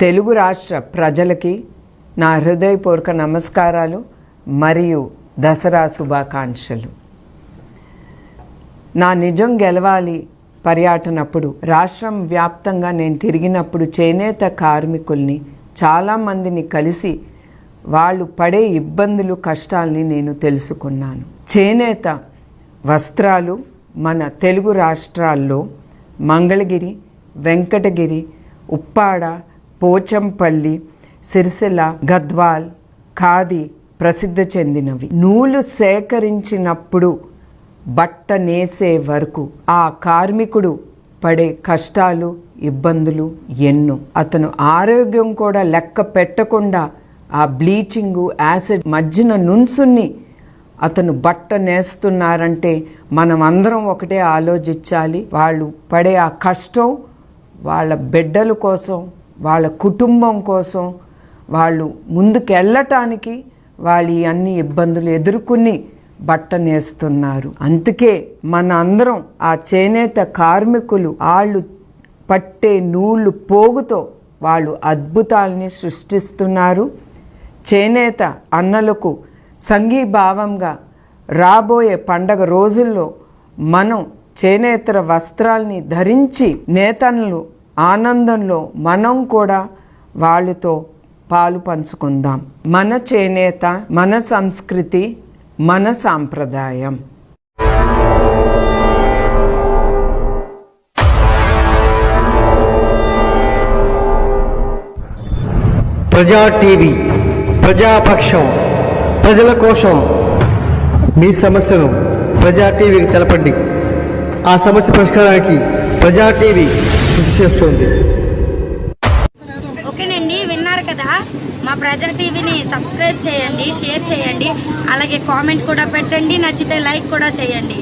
తెలుగు రాష్ట్ర ప్రజలకి నా హృదయపూర్వక నమస్కారాలు మరియు దసరా శుభాకాంక్షలు. నా నిజం గెలవాలి పర్యటనప్పుడు రాష్ట్రం వ్యాప్తంగా నేను తిరిగినప్పుడు చేనేత కార్మికుల్ని చాలామందిని కలిసి వాళ్ళు పడే ఇబ్బందులు కష్టాల్ని నేను తెలుసుకున్నాను. చేనేత వస్త్రాలు మన తెలుగు రాష్ట్రాల్లో మంగళగిరి వెంకటగిరి ఉప్పాడ పోచంపల్లి సిరిసిల గద్వాల్ ఖాదీ ప్రసిద్ధి చెందినవి. నూలు సేకరించినప్పుడు బట్ట నేసే వరకు ఆ కార్మికుడు పడే కష్టాలు ఇబ్బందులు ఎన్నో. అతను ఆరోగ్యం కూడా లెక్క పెట్టకుండా ఆ బ్లీచింగు యాసిడ్ మధ్యన నుంచుని అతను బట్ట నేస్తున్నారంటే మనం అందరం ఒకటే ఆలోచించాలి. వాళ్ళు పడే ఆ కష్టం వాళ్ళ బిడ్డల కోసం వాళ్ళ కుటుంబం కోసం వాళ్ళు ముందుకు వెళ్ళటానికి వాళ్ళు ఈ అన్ని ఇబ్బందులు ఎదుర్కొని బట్ట నేస్తున్నారు. అందుకే మన అందరం ఆ చేనేత కార్మికులు వాళ్ళు పట్టే నూళ్ళు పోగుతో వాళ్ళు అద్భుతాల్ని సృష్టిస్తున్నారు. చేనేత అన్నలకు సంఘీభావంగా రాబోయే పండగ రోజుల్లో మనం చేనేతర వస్త్రాల్ని ధరించి నేతన్నలు ఆనందంలో మనం కూడా వాళ్ళతో పాలు పంచుకుందాం. మన చేనేత మన సంస్కృతి మన సాంప్రదాయం. ప్రజా టీవీ ప్రజాపక్షం ప్రజల కోసం మీ సమస్యను ప్రజా టీవీకి తెలపండి. ఆ సమస్య పరిష్కారానికి ప్రజా టీవీ కృషి చేస్తోంది ఓకేనండి విన్నారు కదా? మా ప్రజల టీవీని సబ్స్క్రైబ్ చేయండి షేర్ చేయండి అలాగే కామెంట్ కూడా పెట్టండి నచ్చితే లైక్ కూడా చేయండి.